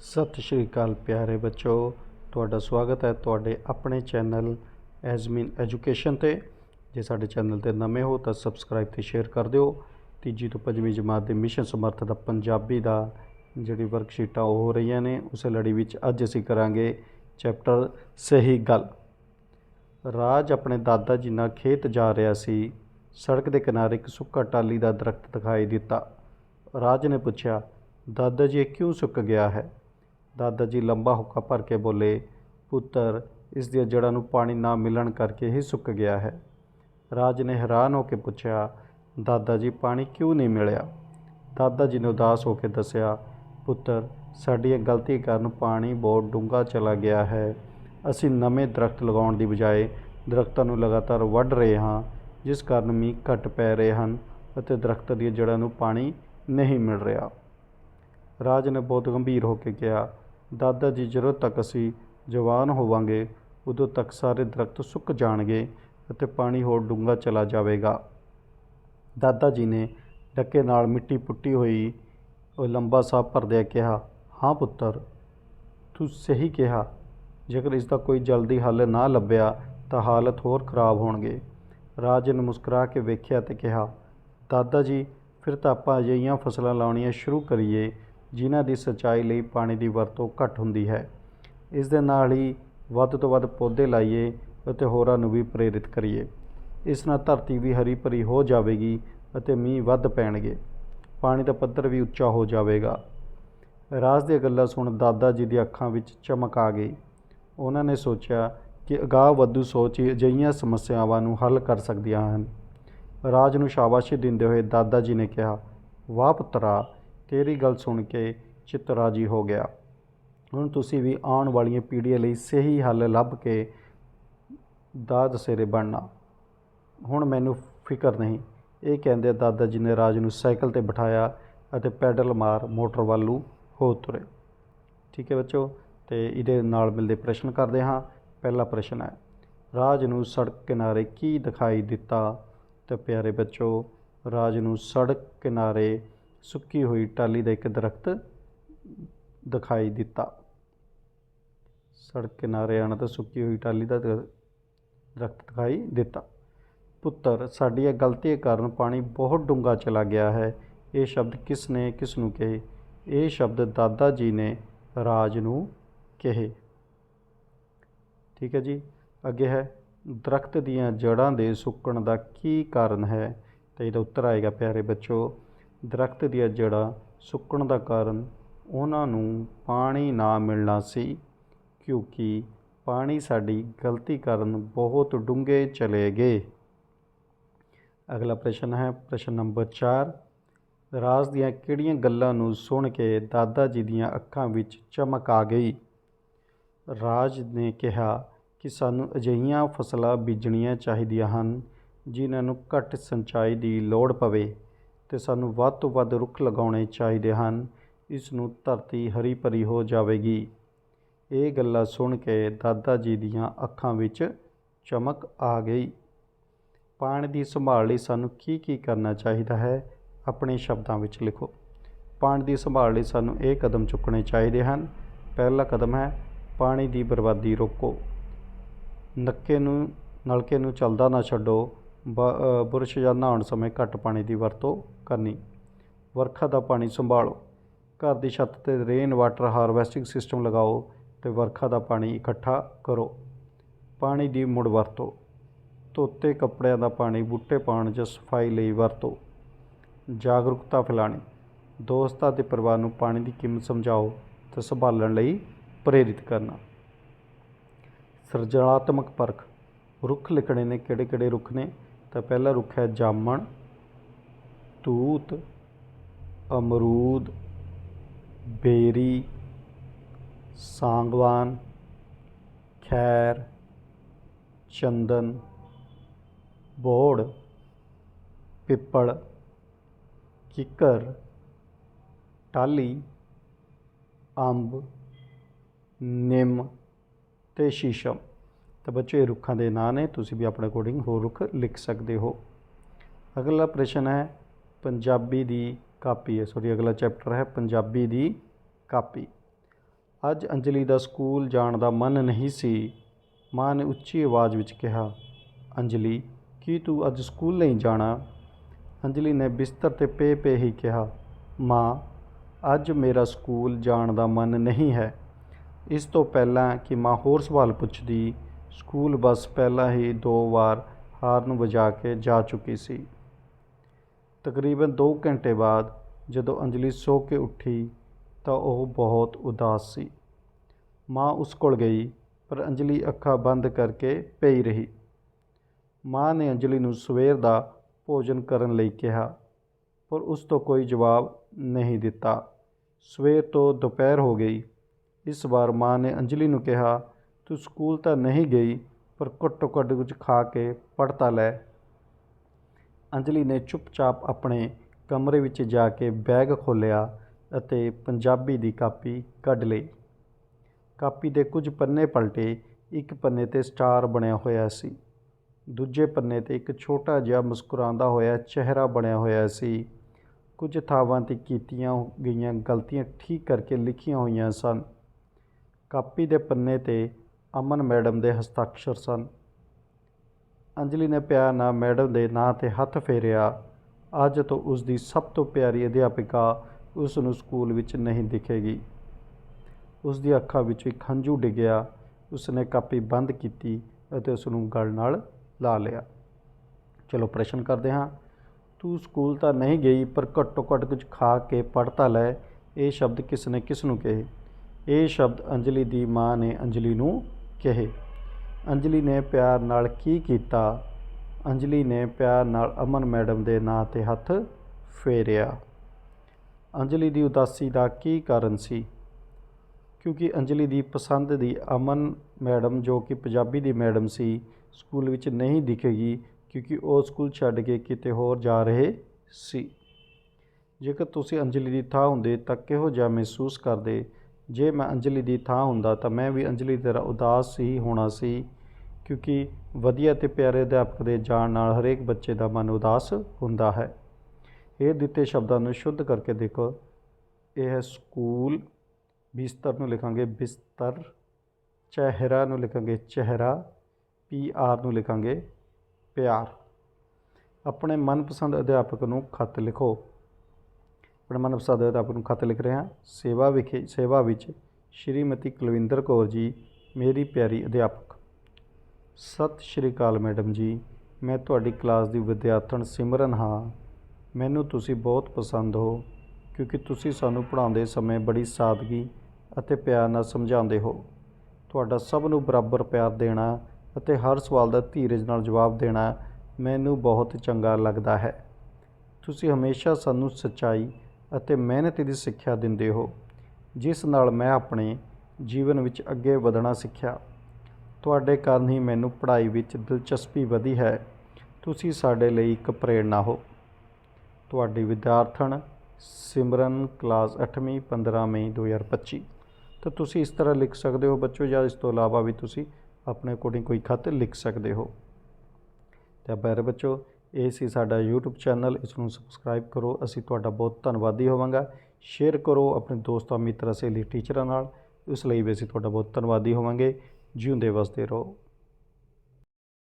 ਸਤਿ ਸ਼੍ਰੀ ਅਕਾਲ ਪਿਆਰੇ ਬੱਚੋ। ਤੁਹਾਡਾ ਸਵਾਗਤ ਹੈ ਤੁਹਾਡੇ ਆਪਣੇ ਚੈਨਲ ਐਜ਼ਮੀਨ ਐਜੂਕੇਸ਼ਨ ਤੇ। ਜੇ ਸਾਡੇ ਚੈਨਲ ਤੇ ਨਵੇਂ ਹੋ ਤਾਂ ਸਬਸਕ੍ਰਾਈਬ ਤੇ ਸ਼ੇਅਰ ਕਰ ਦਿਓ। ਤੀਜੀ ਤੋਂ ਪੰਜਵੀਂ ਜਮਾਤ ਦੇ ਮਿਸ਼ਨ ਸਮਰਥ ਦਾ ਪੰਜਾਬੀ ਦਾ ਜਿਹੜੀ ਵਰਕਸ਼ੀਟਾਂ ਉਹ ਹੋ ਰਹੀਆਂ ਨੇ, ਉਸੇ ਲੜੀ ਵਿੱਚ ਅੱਜ ਅਸੀਂ ਕਰਾਂਗੇ ਚੈਪਟਰ ਸਹੀ ਗੱਲ। ਰਾਜ ਆਪਣੇ ਦਾਦਾ ਜੀ ਨਾਲ ਖੇਤ ਜਾ ਰਿਹਾ ਸੀ। ਸੜਕ ਦੇ ਕਿਨਾਰੇ ਇੱਕ ਸੁੱਕਾ ਟਾਲੀ ਦਾ ਦਰਖਤ ਦਿਖਾਈ ਦਿੱਤਾ। ਰਾਜ ਨੇ ਪੁੱਛਿਆ, ਦਾਦਾ ਜੀ, ਇਹ ਕਿਉਂ ਸੁੱਕ ਗਿਆ ਹੈ? ਦਾਦਾ ਜੀ ਲੰਬਾ ਹੁੱਕਾ ਭਰ ਕੇ ਬੋਲੇ, ਪੁੱਤਰ, ਇਸ ਦੀਆਂ ਜੜ੍ਹਾਂ ਨੂੰ ਪਾਣੀ ਨਾ ਮਿਲਣ ਕਰਕੇ ਹੀ ਸੁੱਕ ਗਿਆ ਹੈ। ਰਾਜ ਨੇ ਹੈਰਾਨ ਹੋ ਕੇ ਪੁੱਛਿਆ, ਦਾਦਾ ਜੀ, ਪਾਣੀ ਕਿਉਂ ਨਹੀਂ ਮਿਲਿਆ? ਦਾਦਾ ਜੀ ਨੇ ਉਦਾਸ ਹੋ ਕੇ ਦੱਸਿਆ, ਪੁੱਤਰ, ਸਾਡੀਆਂ ਗਲਤੀ ਕਾਰਨ ਪਾਣੀ ਬਹੁਤ ਡੂੰਘਾ ਚਲਾ ਗਿਆ ਹੈ। ਅਸੀਂ ਨਵੇਂ ਦਰਖਤ ਲਗਾਉਣ ਦੀ ਬਜਾਏ ਦਰਖਤਾਂ ਨੂੰ ਲਗਾਤਾਰ ਵੱਢ ਰਹੇ ਹਾਂ, ਜਿਸ ਕਾਰਨ ਮੀਂਹ ਘੱਟ ਪੈ ਰਹੇ ਹਨ ਅਤੇ ਦਰਖਤਾਂ ਦੀਆਂ ਜੜ੍ਹਾਂ ਨੂੰ ਪਾਣੀ ਨਹੀਂ ਮਿਲ ਰਿਹਾ। ਰਾਜ ਨੇ ਬਹੁਤ ਗੰਭੀਰ ਹੋ ਕੇ ਕਿਹਾ ਦਾਦਾ ਜੀ ਜਦੋਂ ਤੱਕ ਅਸੀਂ ਜਵਾਨ ਹੋਵਾਂਗੇ, ਉਦੋਂ ਤੱਕ ਸਾਰੇ ਦਰਖਤ ਸੁੱਕ ਜਾਣਗੇ ਅਤੇ ਪਾਣੀ ਹੋਰ ਡੂੰਘਾ ਚਲਾ ਜਾਵੇਗਾ। ਦਾਦਾ ਜੀ ਨੇ ਡੱਕੇ ਨਾਲ ਮਿੱਟੀ ਪੁੱਟੀ ਹੋਈ, ਉਹ ਲੰਬਾ ਸਾਹ ਭਰਦਿਆਂ ਕਿਹਾ, ਹਾਂ ਪੁੱਤਰ, ਤੂੰ ਸਹੀ ਕਿਹਾ। ਜੇਕਰ ਇਸ ਦਾ ਕੋਈ ਜਲਦੀ ਹੱਲ ਨਾ ਲੱਭਿਆ, ਤਾਂ ਹਾਲਤ ਹੋਰ ਖਰਾਬ ਹੋਣਗੇ। ਰਾਜ ਨੇ ਮੁਸਕਰਾ ਕੇ ਵੇਖਿਆ ਤੇ ਕਿਹਾ, ਦਾਦਾ ਜੀ, ਫਿਰ ਤਾਂ ਆਪਾਂ ਅਜਿਹੀਆਂ ਫਸਲਾਂ ਲਾਉਣੀਆਂ ਸ਼ੁਰੂ ਕਰੀਏ। ਜਿਨ੍ਹਾਂ ਦੀ ਸਿੰਚਾਈ ਲਈ ਪਾਣੀ ਦੀ ਵਰਤੋਂ ਘੱਟ ਹੁੰਦੀ ਹੈ। ਇਸ ਦੇ ਨਾਲ ਹੀ ਵੱਧ ਤੋਂ ਵੱਧ ਪੌਦੇ ਲਾਈਏ ਅਤੇ ਹੋਰਾਂ ਨੂੰ ਵੀ ਪ੍ਰੇਰਿਤ ਕਰੀਏ। ਇਸ ਨਾਲ ਧਰਤੀ ਵੀ ਹਰੀ ਭਰੀ ਹੋ ਜਾਵੇਗੀ ਅਤੇ ਮੀਂਹ ਵੱਧ ਪੈਣਗੇ। ਪਾਣੀ ਦਾ ਪੱਧਰ ਵੀ ਉੱਚਾ ਹੋ ਜਾਵੇਗਾ। ਰਾਜ ਦੀਆਂ ਗੱਲਾਂ ਸੁਣ ਦਾਦਾ ਜੀ ਦੀਆਂ ਅੱਖਾਂ ਵਿੱਚ ਚਮਕ ਆ ਗਈ। ਉਹਨਾਂ ਨੇ ਸੋਚਿਆ ਕਿ ਅਗਾਹ ਵਧੂ ਸੋਚ ਹੀ ਅਜਿਹੀਆਂ ਸਮੱਸਿਆਵਾਂ ਨੂੰ ਹੱਲ ਕਰ ਸਕਦੀਆਂ ਹਨ। ਰਾਜ ਨੂੰ ਸ਼ਾਬਾਸ਼ੀ ਦਿੰਦੇ ਹੋਏ ਦਾਦਾ ਜੀ ਨੇ ਕਿਹਾ, ਵਾਹ ਪੁੱਤਰਾ ਤੇਰੀ ਗੱਲ ਸੁਣ ਕੇ ਚਿੱਤ ਰਾਜੀ ਹੋ ਗਿਆ। ਹੁਣ ਤੁਸੀਂ ਵੀ ਆਉਣ ਵਾਲੀਆਂ ਪੀੜ੍ਹੀਆਂ ਲਈ ਸਹੀ ਹੱਲ ਲੱਭ ਕੇ ਦਾਦ ਸਿਰੇ ਬਣਨਾ। ਹੁਣ ਮੈਨੂੰ ਫਿਕਰ ਨਹੀਂ। ਇਹ ਕਹਿੰਦੇ ਦਾਦਾ ਜੀ ਨੇ ਰਾਜ ਨੂੰ ਸਾਈਕਲ ਤੇ ਬਿਠਾਇਆ ਅਤੇ ਪੈਡਲ ਮਾਰ ਮੋਟਰ ਵੱਲ ਹੋ ਤੁਰੇ। ਠੀਕ ਹੈ ਬੱਚੋ, ਤੇ ਇਹਦੇ ਨਾਲ ਮਿਲਦੇ ਪ੍ਰਸ਼ਨ ਕਰਦੇ ਹਾਂ। ਪਹਿਲਾ ਪ੍ਰਸ਼ਨ ਹੈ, ਰਾਜ ਨੂੰ ਸੜਕ ਕਿਨਾਰੇ ਕੀ ਦਿਖਾਈ ਦਿੱਤਾ? ਤੇ ਪਿਆਰੇ ਬੱਚੋ, ਰਾਜ ਨੂੰ ਸੜਕ ਕਿਨਾਰੇ ਸੁੱਕੀ ਹੋਈ ਟਾਲੀ ਦਾ ਇੱਕ ਦਰਖਤ ਦਿਖਾਈ ਦਿੱਤਾ। ਸੜਕ ਕਿਨਾਰੇ ਆਣਾ ਤਾਂ ਸੁੱਕੀ ਹੋਈ ਟਾਲੀ ਦਾ ਦਰ- ਦਰਖਤ ਦਿਖਾਈ ਦਿੱਤਾ। ਪੁੱਤਰ ਸਾਡੀਆਂ ਗਲਤੀਆਂ ਕਾਰਨ ਪਾਣੀ ਬਹੁਤ ਡੂੰਘਾ ਚਲਾ ਗਿਆ ਹੈ। ਇਹ ਸ਼ਬਦ ਕਿਸ ਨੇ ਕਿਸ ਨੂੰ ਕਹੇ? ਇਹ ਸ਼ਬਦ ਦਾਦਾ ਜੀ ਨੇ ਰਾਜ ਨੂੰ ਕਹੇ। ਠੀਕ ਹੈ ਜੀ। ਅੱਗੇ ਹੈ, ਦਰਖਤ ਦੀਆਂ ਜੜ੍ਹਾਂ ਦੇ ਸੁੱਕਣ ਦਾ ਕੀ ਕਾਰਨ ਹੈ? ਤਾਂ ਇਹਦਾ ਉੱਤਰ ਆਏਗਾ, ਪਿਆਰੇ ਬੱਚੋ ਦਰਖਤ ਦੀਆਂ ਜੜ੍ਹਾਂ ਸੁੱਕਣ ਦਾ ਕਾਰਨ ਉਹਨਾਂ ਨੂੰ ਪਾਣੀ ਨਾ ਮਿਲਣਾ ਸੀ, ਕਿਉਂਕਿ ਪਾਣੀ ਸਾਡੀ ਗਲਤੀ ਕਾਰਨ ਬਹੁਤ ਡੂੰਘੇ ਚਲੇ ਗਏ। ਅਗਲਾ ਪ੍ਰਸ਼ਨ ਹੈ, ਪ੍ਰਸ਼ਨ ਨੰਬਰ 4 ਰਾਜ ਦੀਆਂ ਕਿਹੜੀਆਂ ਗੱਲਾਂ ਨੂੰ ਸੁਣ ਕੇ ਦਾਦਾ ਜੀ ਦੀਆਂ ਅੱਖਾਂ ਵਿੱਚ ਚਮਕ ਆ ਗਈ? ਰਾਜ ਨੇ ਕਿਹਾ ਕਿ ਸਾਨੂੰ ਅਜਿਹੀਆਂ ਫਸਲਾਂ ਬੀਜਣੀਆਂ ਚਾਹੀਦੀਆਂ ਹਨ, ਜਿਨ੍ਹਾਂ ਨੂੰ ਘੱਟ ਸਿੰਚਾਈ ਦੀ ਲੋੜ ਪਵੇ। ਤੇ ਸਾਨੂੰ ਵੱਧ ਤੋਂ ਵੱਧ ਰੁੱਖ ਲਗਾਉਣੇ ਚਾਹੀਦੇ ਹਨ। ਇਸ ਨੂੰ ਧਰਤੀ ਹਰੀ ਭਰੀ ਹੋ ਜਾਵੇਗੀ। ਇਹ ਗੱਲਾਂ ਸੁਣ ਕੇ ਦਾਦਾ ਜੀ ਦੀਆਂ ਅੱਖਾਂ ਵਿੱਚ ਚਮਕ ਆ ਗਈ। ਪਾਣੀ ਦੀ ਸੰਭਾਲ ਲਈ ਸਾਨੂੰ ਕੀ ਕੀ ਕਰਨਾ ਚਾਹੀਦਾ ਹੈ, ਆਪਣੇ ਸ਼ਬਦਾਂ ਵਿੱਚ ਲਿਖੋ। ਪਾਣੀ ਦੀ ਸੰਭਾਲ ਲਈ ਸਾਨੂੰ ਇਹ ਕਦਮ ਚੁੱਕਣੇ ਚਾਹੀਦੇ ਹਨ। ਪਹਿਲਾ ਕਦਮ ਹੈ, ਪਾਣੀ ਦੀ ਬਰਬਾਦੀ ਰੋਕੋ। ਨੱਕੇ ਨੂੰ, ਨਲਕੇ ਨੂੰ ਚੱਲਦਾ ਨਾ ਛੱਡੋ। ਬੁਰਸ਼ ਜਾਂ ਨਹਾਉਣ ਸਮੇਂ ਘੱਟ ਪਾਣੀ ਦੀ ਵਰਤੋਂ ਕਰਨੀ। ਵਰਖਾ ਦਾ ਪਾਣੀ ਸੰਭਾਲੋ। ਘਰ ਦੀ ਛੱਤ ਤੇ ਰੇਨ ਵਾਟਰ ਹਾਰਵੈਸਟਿੰਗ ਸਿਸਟਮ ਲਗਾਓ ਤੇ ਵਰਖਾ ਦਾ ਪਾਣੀ ਇਕੱਠਾ ਕਰੋ। ਪਾਣੀ ਦੀ ਮੁੜ ਵਰਤੋਂ। ਧੋਤੇ ਕੱਪੜਿਆਂ ਦਾ ਪਾਣੀ ਬੂਟੇ ਪਾਉਣ ਜਾਂ ਸਫ਼ਾਈ ਲਈ ਵਰਤੋ। ਜਾਗਰੂਕਤਾ ਫੈਲਾਣੀ ਦੋਸਤਾਂ ਤੇ ਪਰਿਵਾਰ ਨੂੰ ਪਾਣੀ ਦੀ ਕੀਮਤ ਸਮਝਾਓ ਤੇ ਸੰਭਾਲਣ ਲਈ ਪ੍ਰੇਰਿਤ ਕਰਨਾ। ਸਿਰਜਣਾਤਮਕ ਪਰਖ। ਰੁੱਖ ਲਿਖਣੇ ਨੇ ਕਿਹੜੇ ਕਿਹੜੇ ਰੁੱਖ ਨੇ? ਤਾਂ ਪਹਿਲਾ ਰੁੱਖ ਹੈ ਜਾਮਣ, ਤੂਤ, ਅਮਰੂਦ, ਬੇਰੀ, ਸਾਂਗਵਾਨ, ਖੈਰ, ਚੰਦਨ, ਬੋੜ, ਪਿੱਪਲ ਕਿੱਕਰ ਟਾਲੀ ਅੰਬ, ਨਿੰਮ ਤੇ ਸ਼ੀਸ਼ਮ। ਤਾਂ ਬੱਚੋ, ਇਹ ਰੁੱਖਾਂ ਦੇ ਨਾਂ ਨੇ, ਤੁਸੀਂ ਵੀ ਆਪਣੇ ਅਕੋਰਡਿੰਗ ਹੋਰ ਰੁੱਖ ਲਿਖ ਸਕਦੇ ਹੋ। ਅਗਲਾ ਪ੍ਰਸ਼ਨ ਹੈ, ਪੰਜਾਬੀ ਦੀ ਕਾਪੀ ਹੈ ਸੌਰੀ ਅਗਲਾ ਚੈਪਟਰ ਹੈ, ਪੰਜਾਬੀ ਦੀ ਕਾਪੀ। ਅੱਜ ਅੰਜਲੀ ਦਾ ਸਕੂਲ ਜਾਣ ਦਾ ਮਨ ਨਹੀਂ ਸੀ, ਮਾਂ ਨੇ ਉੱਚੀ ਆਵਾਜ਼ ਵਿੱਚ ਕਿਹਾ, ਅੰਜਲੀ, ਕੀ ਤੂੰ ਅੱਜ ਸਕੂਲ ਨਹੀਂ ਜਾਣਾ? ਅੰਜਲੀ ਨੇ ਬਿਸਤਰ ਤੇ ਪੇ ਪੇ ਹੀ ਕਿਹਾ, ਮਾਂ, ਅੱਜ ਮੇਰਾ ਸਕੂਲ ਜਾਣ ਦਾ ਮਨ ਨਹੀਂ ਹੈ। ਇਸ ਤੋਂ ਪਹਿਲਾਂ ਕਿ ਮਾਂ ਹੋਰ ਸਵਾਲ ਪੁੱਛਦੀ ਸਕੂਲ ਬੱਸ ਪਹਿਲਾਂ ਹੀ ਦੋ ਵਾਰ ਹਾਰਨ ਵਜਾ ਕੇ ਜਾ ਚੁੱਕੀ ਸੀ। ਤਕਰੀਬਨ 2 ਘੰਟੇ ਬਾਅਦ ਜਦੋਂ ਅੰਜਲੀ ਸੋ ਕੇ ਉੱਠੀ ਤਾਂ ਉਹ ਬਹੁਤ ਉਦਾਸ ਸੀ। ਮਾਂ ਉਸ ਕੋਲ ਗਈ, ਪਰ ਅੰਜਲੀ ਅੱਖਾਂ ਬੰਦ ਕਰਕੇ ਪਈ ਰਹੀ। ਮਾਂ ਨੇ ਅੰਜਲੀ ਨੂੰ ਸਵੇਰ ਦਾ ਭੋਜਨ ਕਰਨ ਲਈ ਕਿਹਾ, ਪਰ ਉਸ ਤੋਂ ਕੋਈ ਜਵਾਬ ਨਹੀਂ ਦਿੱਤਾ। ਸਵੇਰ ਤੋਂ ਦੁਪਹਿਰ ਹੋ ਗਈ। ਇਸ ਵਾਰ ਮਾਂ ਨੇ ਅੰਜਲੀ ਨੂੰ ਕਿਹਾ ਤੂੰ ਸਕੂਲ ਤਾਂ ਨਹੀਂ ਗਈ, ਪਰ ਘੱਟੋ ਘੱਟ ਕੁਝ ਖਾ ਕੇ ਪੜ੍ਹ ਤਾਂ ਲੈ। ਅੰਜਲੀ ਨੇ ਚੁੱਪਚਾਪ ਆਪਣੇ ਕਮਰੇ ਵਿੱਚ ਜਾ ਕੇ ਬੈਗ ਖੋਲ੍ਹਿਆ ਅਤੇ ਪੰਜਾਬੀ ਦੀ ਕਾਪੀ ਕੱਢ ਲਈ। ਕਾਪੀ ਦੇ ਕੁਝ ਪੰਨੇ ਪਲਟੇ, ਇੱਕ ਪੰਨੇ ਤੇ ਸਟਾਰ ਬਣਿਆ ਹੋਇਆ ਸੀ। ਦੂਜੇ ਪੰਨੇ ਤੇ ਇੱਕ ਛੋਟਾ ਜਿਹਾ ਮੁਸਕਰਾਉਂਦਾ ਹੋਇਆ ਚਿਹਰਾ ਬਣਿਆ ਹੋਇਆ ਸੀ। ਕੁਝ ਥਾਵਾਂ ਤੇ ਕੀਤੀਆਂ ਗਈਆਂ ਗਲਤੀਆਂ ਠੀਕ ਕਰਕੇ ਲਿਖੀਆਂ ਹੋਈਆਂ ਸਨ। ਕਾਪੀ ਦੇ ਪੰਨੇ ਤੇ ਅਮਨ ਮੈਡਮ ਦੇ ਹਸਤਾਖਰ ਸਨ। ਅੰਜਲੀ ਨੇ ਪਿਆਰ ਨਾਲ ਮੈਡਮ ਦੇ ਨਾਂ ਤੇ ਹੱਥ ਫੇਰਿਆ। ਅੱਜ ਤੋਂ ਉਸ ਦੀ ਸਭ ਤੋਂ ਪਿਆਰੀ ਅਧਿਆਪਿਕਾ ਉਸ ਨੂੰ ਸਕੂਲ ਵਿੱਚ ਨਹੀਂ ਦਿਖੇਗੀ। ਉਸ ਦੀ ਅੱਖਾਂ ਵਿੱਚ ਇੱਕ ਹੰਝੂ ਡਿੱਗਿਆ। ਉਸ ਨੇ ਕਾਪੀ ਬੰਦ ਕੀਤੀ ਅਤੇ ਉਸ ਨੂੰ ਗਲ ਨਾਲ ਲਾ ਲਿਆ। ਚਲੋ ਪ੍ਰਸ਼ਨ ਕਰਦੇ ਹਾਂ। ਤੂੰ ਸਕੂਲ ਤਾਂ ਨਹੀਂ ਗਈ, ਪਰ ਘੱਟੋ ਘੱਟ ਕੁਝ ਖਾ ਕੇ ਪੜ੍ਹ ਤਾਂ ਲੈ। ਇਹ ਸ਼ਬਦ ਕਿਸ ਨੇ ਕਿਸ ਨੂੰ ਕਹੇ? ਇਹ ਸ਼ਬਦ ਅੰਜਲੀ ਦੀ ਮਾਂ ਨੇ ਅੰਜਲੀ ਨੂੰ ਕਹੇ, ਅੰਜਲੀ ਨੇ ਪਿਆਰ ਨਾਲ ਕੀ ਕੀਤਾ? ਅੰਜਲੀ ਨੇ ਪਿਆਰ ਨਾਲ ਅਮਨ ਮੈਡਮ ਦੇ ਨਾਂ ਤੇ ਹੱਥ ਫੇਰਿਆ। ਅੰਜਲੀ ਦੀ ਉਦਾਸੀ ਦਾ ਕੀ ਕਾਰਨ ਸੀ? ਕਿਉਂਕਿ ਅੰਜਲੀ ਦੀ ਪਸੰਦ ਦੀ ਅਮਨ ਮੈਡਮ ਜੋ ਕਿ ਪੰਜਾਬੀ ਦੀ ਮੈਡਮ ਸੀ, ਸਕੂਲ ਵਿੱਚ ਨਹੀਂ ਦਿਖੇਗੀ ਕਿਉਂਕਿ ਉਹ ਸਕੂਲ ਛੱਡ ਕੇ ਕਿਤੇ ਹੋਰ ਜਾ ਰਹੇ ਸੀ। ਜੇਕਰ ਤੁਸੀਂ ਅੰਜਲੀ ਦੀ ਥਾਂ ਹੁੰਦੇ ਤਾਂ ਕਿਹੋ ਜਿਹਾ ਮਹਿਸੂਸ ਕਰਦੇ ਜੇ ਮੈਂ ਅੰਜਲੀ ਦੀ ਥਾਂ ਹੁੰਦਾ ਤਾਂ ਮੈਂ ਵੀ ਅੰਜਲੀ ਦੀ ਤਰ੍ਹਾਂ ਉਦਾਸ ਹੀ ਹੋਣਾ ਸੀ, ਕਿਉਂਕਿ ਵਧੀਆ ਤੇ ਪਿਆਰੇ ਅਧਿਆਪਕ ਦੇ ਜਾਣ ਨਾਲ ਹਰੇਕ ਬੱਚੇ ਦਾ ਮਨ ਉਦਾਸ ਹੁੰਦਾ ਹੈ। ਇਹ ਦਿੱਤੇ ਸ਼ਬਦਾਂ ਨੂੰ ਸ਼ੁੱਧ ਕਰਕੇ ਦੇਖੋ। ਇਹ ਹੈ ਸਕੂਲ, ਬਿਸਤਰ ਨੂੰ ਲਿਖਾਂਗੇ ਬਿਸਤਰ, ਚਿਹਰਾ ਨੂੰ ਲਿਖਾਂਗੇ ਚਿਹਰਾ, ਪੀ ਆਰ ਨੂੰ ਲਿਖਾਂਗੇ ਪਿਆਰ। ਆਪਣੇ ਮਨਪਸੰਦ ਅਧਿਆਪਕ ਨੂੰ ਖਤ ਲਿਖੋ। ਆਪਣੇ ਮਨਪਸੰਦ ਅਧਿਆਪਕ ਨੂੰ ਖਤ ਲਿਖ ਰਿਹਾ ਸੇਵਾ ਵਿਖੇ ਸੇਵਾ ਵਿੱਚ ਸ਼੍ਰੀਮਤੀ ਕੁਲਵਿੰਦਰ ਕੌਰ ਜੀ, ਮੇਰੀ ਪਿਆਰੀ ਅਧਿਆਪਕ। ਸਤਿ ਸ਼੍ਰੀ ਅਕਾਲ ਮੈਡਮ ਜੀ। ਮੈਂ ਤੁਹਾਡੀ ਕਲਾਸ ਦੀ ਵਿਦਿਆਰਥਣ ਸਿਮਰਨ ਹਾਂ। ਮੈਨੂੰ ਤੁਸੀਂ ਬਹੁਤ ਪਸੰਦ ਹੋ, ਕਿਉਂਕਿ ਤੁਸੀਂ ਸਾਨੂੰ ਪੜ੍ਹਾਉਂਦੇ ਸਮੇਂ ਬੜੀ ਸਾਦਗੀ ਅਤੇ ਪਿਆਰ ਨਾਲ ਸਮਝਾਉਂਦੇ ਹੋ। ਤੁਹਾਡਾ ਸਭ ਨੂੰ ਬਰਾਬਰ ਪਿਆਰ ਦੇਣਾ ਅਤੇ ਹਰ ਸਵਾਲ ਦਾ ਧੀਰਜ ਨਾਲ ਜਵਾਬ ਦੇਣਾ ਮੈਨੂੰ ਬਹੁਤ ਚੰਗਾ ਲੱਗਦਾ ਹੈ। ਤੁਸੀਂ ਹਮੇਸ਼ਾ ਸਾਨੂੰ ਸੱਚਾਈ ਅਤੇ ਮਿਹਨਤ ਦੀ ਸਿੱਖਿਆ ਦਿੰਦੇ ਹੋ, ਜਿਸ ਨਾਲ ਮੈਂ ਆਪਣੇ ਜੀਵਨ ਵਿੱਚ ਅੱਗੇ ਵਧਣਾ ਸਿੱਖਿਆ। ਤੁਹਾਡੇ ਕਾਰਨ ਹੀ ਮੈਨੂੰ ਪੜ੍ਹਾਈ ਵਿੱਚ ਦਿਲਚਸਪੀ ਵਧੀ ਹੈ। ਤੁਸੀਂ ਸਾਡੇ ਲਈ ਇੱਕ ਪ੍ਰੇਰਣਾ ਹੋ। ਤੁਹਾਡੀ ਵਿਦਿਆਰਥਣ ਸਿਮਰਨ ਕਲਾਸ 8ਵੀਂ 15 ਮਈ 2025 ਤਾਂ ਤੁਸੀਂ ਇਸ ਤਰ੍ਹਾਂ ਲਿਖ ਸਕਦੇ ਹੋ ਬੱਚੋ, ਜਾਂ ਇਸ ਤੋਂ ਇਲਾਵਾ ਵੀ ਤੁਸੀਂ ਆਪਣੇ ਅਕੋਰਡਿੰਗ ਕੋਈ ਖਤ ਲਿਖ ਸਕਦੇ ਹੋ। ਤਾਂ ਪਿਆਰੇ ਬੱਚੋ ਇਹ ਸੀ ਸਾਡਾ YouTube ਚੈਨਲ। ਇਸ ਨੂੰ ਸਬਸਕ੍ਰਾਈਬ ਕਰੋ। ਅਸੀਂ ਤੁਹਾਡਾ ਬਹੁਤ ਧੰਨਵਾਦੀ ਹੋਵਾਂਗਾ। ਸ਼ੇਅਰ ਕਰੋ ਆਪਣੇ ਦੋਸਤਾਂ, ਮਿੱਤਰਾਂ, ਸਹੇਲੀ ਟੀਚਰਾਂ ਨਾਲ। ਇਸ ਲਈ ਵੀ ਅਸੀਂ ਤੁਹਾਡਾ ਬਹੁਤ ਧੰਨਵਾਦੀ ਹੋਵਾਂਗੇ। ਜਿਉਂਦੇ ਵਸਦੇ ਰਹੋ।